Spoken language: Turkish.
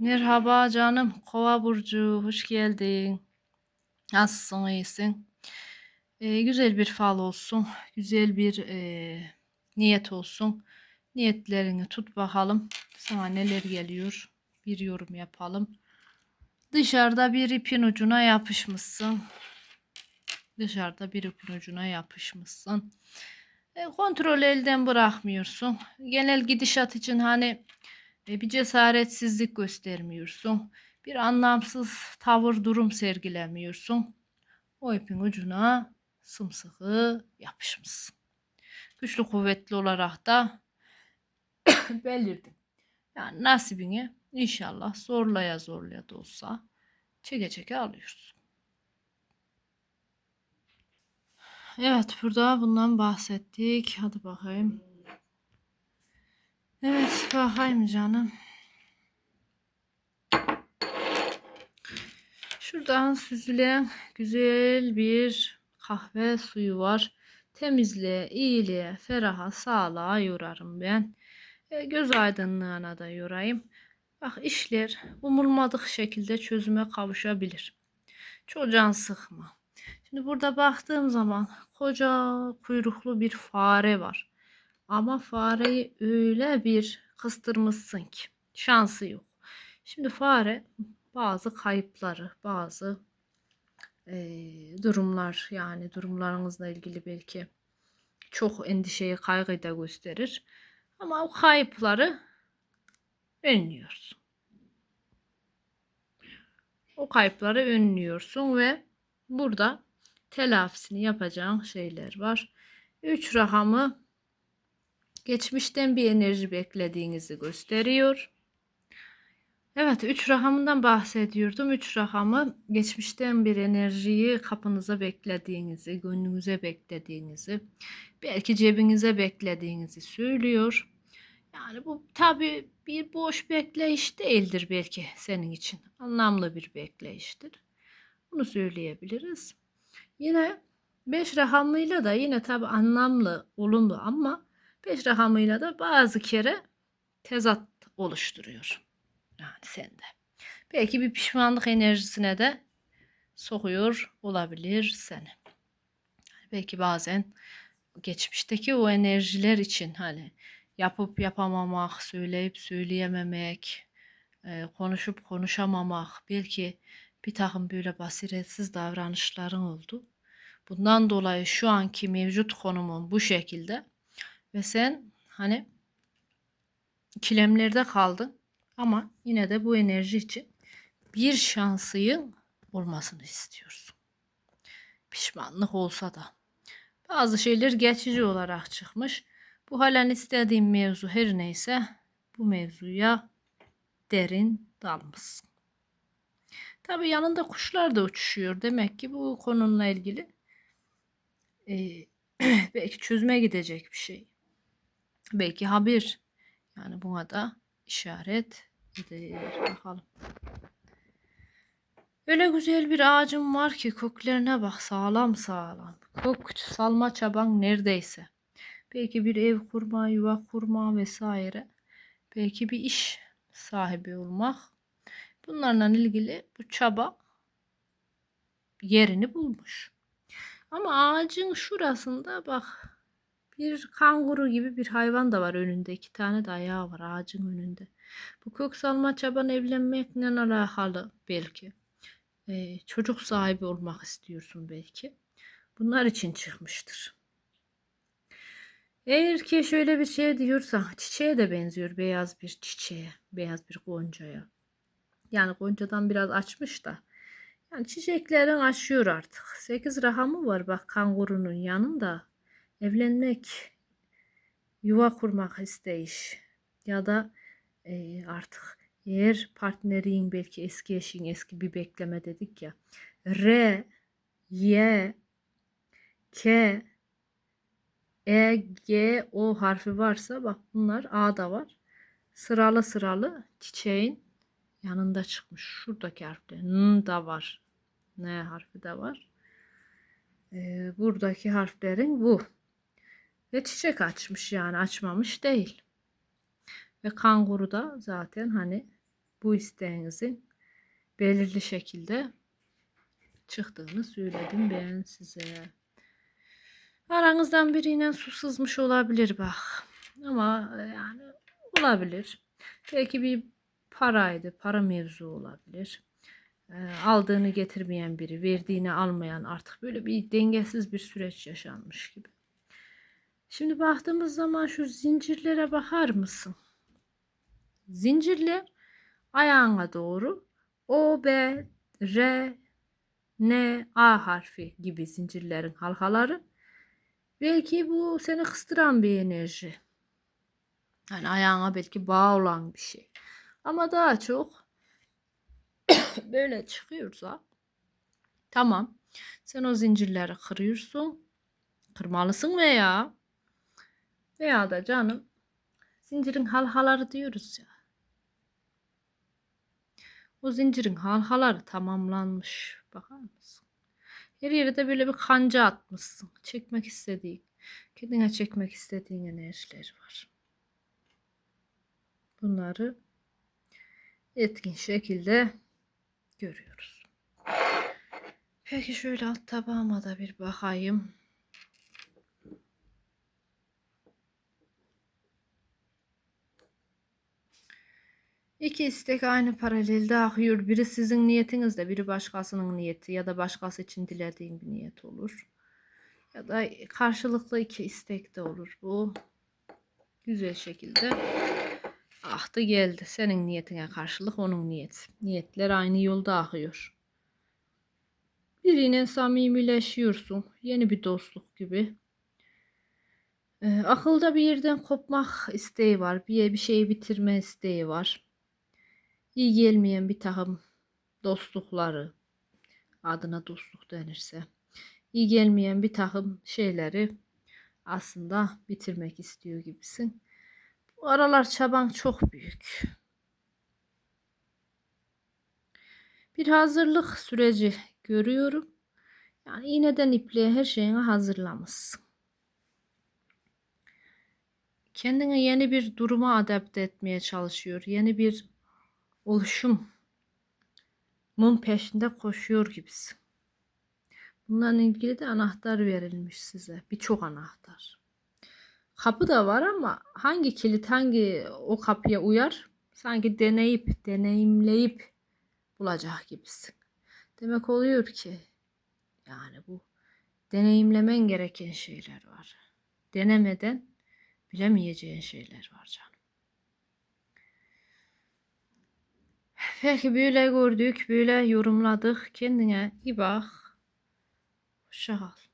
Merhaba canım. Kova burcu, hoş geldin. Nasılsın, iyisin? Ee, güzel bir fal olsun. Güzel bir e, niyet olsun. Niyetlerini tut bakalım. Sana neler geliyor? Bir yorum yapalım. Dışarıda bir ipin ucuna yapışmışsın. Dışarıda bir ipin ucuna yapışmışsın. E, kontrolü elden bırakmıyorsun. Genel gidişat için hani bir cesaretsizlik göstermiyorsun. Bir anlamsız tavır durum sergilemiyorsun. O ipin ucuna sımsıkı yapışmışsın. Güçlü kuvvetli olarak da belirdim. Yani nasibini inşallah zorlaya zorlaya da olsa çeke çeke alıyorsun. Evet burada bundan bahsettik. Hadi bakayım. Evet bakayım canım. Şuradan süzülen güzel bir kahve suyu var. Temizliğe, iyiliğe, feraha, sağlığa yorarım ben. E, göz aydınlığına da yorayım. Bak işler umulmadık şekilde çözüme kavuşabilir. Çok can sıkma. Şimdi burada baktığım zaman koca kuyruklu bir fare var. Ama fareyi öyle bir kıstırmışsın ki şansı yok. Şimdi fare bazı kayıpları, bazı e, durumlar yani durumlarınızla ilgili belki çok endişeyi, kaygıyı da gösterir. Ama o kayıpları önlüyorsun. O kayıpları önlüyorsun ve burada telafisini yapacağın şeyler var. 3 rakamı geçmişten bir enerji beklediğinizi gösteriyor. Evet 3 rakamından bahsediyordum. 3 rakamı geçmişten bir enerjiyi kapınıza beklediğinizi, gönlünüze beklediğinizi, belki cebinize beklediğinizi söylüyor. Yani bu tabi bir boş bekleyiş değildir belki senin için. Anlamlı bir bekleyiştir. Bunu söyleyebiliriz. Yine 5 rakamıyla da yine tabi anlamlı, olumlu ama 5 rakamıyla da bazı kere tezat oluşturuyor. Yani sende. Belki bir pişmanlık enerjisine de sokuyor olabilir seni. Belki bazen geçmişteki o enerjiler için hani yapıp yapamamak, söyleyip söyleyememek, e, konuşup konuşamamak, belki bir takım böyle basiretsiz davranışların oldu. Bundan dolayı şu anki mevcut konumun bu şekilde ve sen hani ikilemlerde kaldın ama yine de bu enerji için bir şansıyın olmasını istiyorsun. Pişmanlık olsa da. Bazı şeyler geçici olarak çıkmış. Bu halen istediğim mevzu her neyse bu mevzuya derin dalmışsın. Tabi yanında kuşlar da uçuşuyor. Demek ki bu konuyla ilgili e, belki çözüme gidecek bir şey. Belki haber. Yani buna da işaret edilir. Bakalım. Öyle güzel bir ağacım var ki köklerine bak sağlam sağlam. Kök salma çaban neredeyse. Belki bir ev kurma, yuva kurma vesaire. Belki bir iş sahibi olmak. Bunlarla ilgili bu çaba yerini bulmuş. Ama ağacın şurasında bak bir kanguru gibi bir hayvan da var önünde. İki tane de ayağı var ağacın önünde. Bu kök salma çaban evlenmekle alakalı belki. Ee, çocuk sahibi olmak istiyorsun belki. Bunlar için çıkmıştır. Eğer ki şöyle bir şey diyorsan çiçeğe de benziyor beyaz bir çiçeğe, beyaz bir goncaya. Yani goncadan biraz açmış da. Yani çiçeklerin açıyor artık. 8 rahamı var bak kangurunun yanında. Evlenmek, yuva kurmak isteyiş ya da e, artık eğer partnerin belki eski eşin eski bir bekleme dedik ya. R, Y, K, E, G, O harfi varsa bak bunlar A da var. Sıralı sıralı çiçeğin yanında çıkmış. Şuradaki harfte N da var. N harfi de var. Ee, buradaki harflerin bu. Ve çiçek açmış yani açmamış değil. Ve kanguru da zaten hani bu isteğinizin belirli şekilde çıktığını söyledim ben size. Aranızdan biriyle su sızmış olabilir bak. Ama yani olabilir. Belki bir paraydı. Para mevzu olabilir. E, aldığını getirmeyen biri, verdiğini almayan artık böyle bir dengesiz bir süreç yaşanmış gibi. Şimdi baktığımız zaman şu zincirlere bakar mısın? Zincirler ayağına doğru O, B, R, N, A harfi gibi zincirlerin halkaları. Belki bu seni kıstıran bir enerji. Yani ayağına belki bağ olan bir şey. Ama daha çok böyle çıkıyorsa tamam sen o zincirleri kırıyorsun. Kırmalısın veya veya da canım zincirin halhaları diyoruz ya. O zincirin halhaları tamamlanmış. Bakar mısın? Her yere de böyle bir kanca atmışsın. Çekmek istediğin, kendine çekmek istediğin enerjiler var. Bunları etkin şekilde görüyoruz. Peki şöyle alt tabağıma da bir bakayım. İki istek aynı paralelde akıyor. Biri sizin niyetinizde, biri başkasının niyeti ya da başkası için dilediğin bir niyet olur. Ya da karşılıklı iki istek de olur bu. Güzel şekilde ahtı geldi. Senin niyetine karşılık onun niyet. Niyetler aynı yolda akıyor. Biriyle samimileşiyorsun. Yeni bir dostluk gibi. Ee, akılda bir yerden kopmak isteği var. Bir, bir şeyi bitirme isteği var iyi gelmeyen bir takım dostlukları adına dostluk denirse iyi gelmeyen bir takım şeyleri aslında bitirmek istiyor gibisin. Bu aralar çaban çok büyük. Bir hazırlık süreci görüyorum. Yani iğneden ipliğe her şeyini hazırlamışsın. Kendini yeni bir duruma adapte etmeye çalışıyor. Yeni bir oluşumun peşinde koşuyor gibisin. Bununla ilgili de anahtar verilmiş size. Birçok anahtar. Kapı da var ama hangi kilit hangi o kapıya uyar? Sanki deneyip, deneyimleyip bulacak gibisin. Demek oluyor ki yani bu deneyimlemen gereken şeyler var. Denemeden bilemeyeceğin şeyler var canım. Belki böyle gördük, böyle yorumladık. Kendine iyi bak. Hoşça kal.